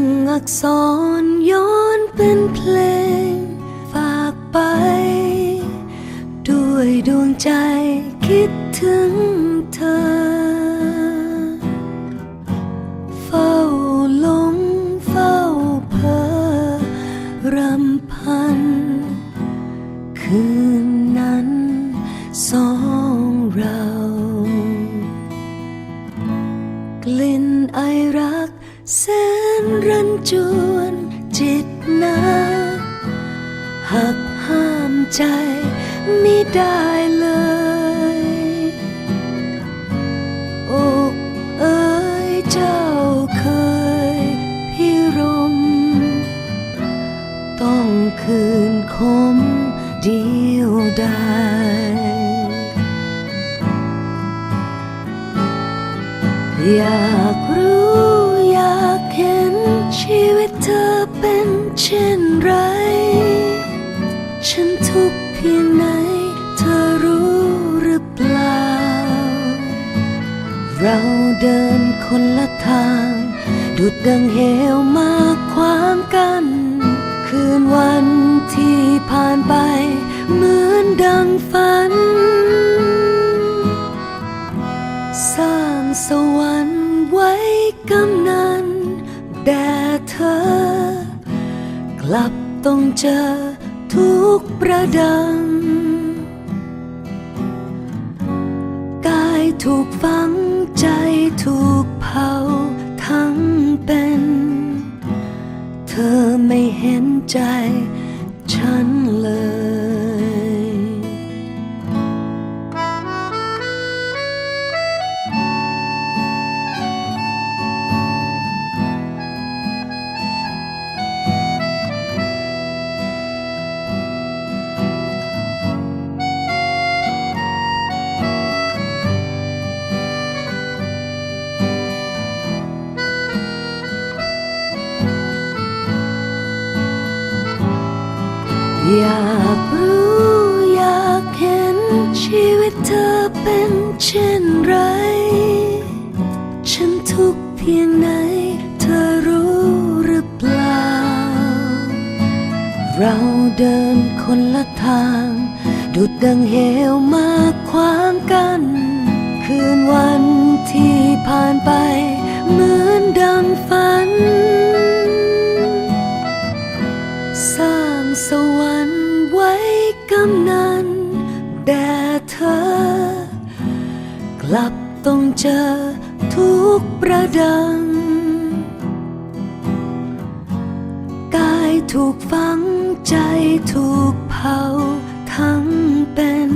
งอักษรย้อนเป็นเพลง ฝากไป ด้วยดวงใจคิดถึงเธอ เฝ้าลงเฝ้าเพอรำพัน คืนนั้นสองเรากลิ่นไอรักแส จวนจิตนาหักห้ามใจไม่ได้เลยอกเอ้ยเจ้าเคยพิรม ต้องคืนคมเดียวดายอยาก ชีวิตเธอเป็นเช่นไร ฉันทุกข์เพียงไหน เธอรู้หรือเปล่า เราเดินคนละทาง ดุดดังเหวมาขวางกัน คืนวันที่ผ่านไป เหมือนดังฝัน สร้างสวรรค์ไว้กำนันแด อ กลับต้องเจอทุกประดัง กายถูกฝังใจถูกเผาทั้งเป็น เธอไม่เห็นใจ เป็นเช่นไร ฉันทุกเพียงไหน เธอรู้หรือเปล่า เราเดินคนละทาง ดุดดังเหวมาขวางกัน คืนวันที่ผ่านไป กลับต้องเจอทุกประดัง กายถูกฝังใจถูกเผาทั้งเป็น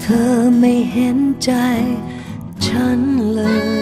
เธอไม่เห็นใจฉันเลย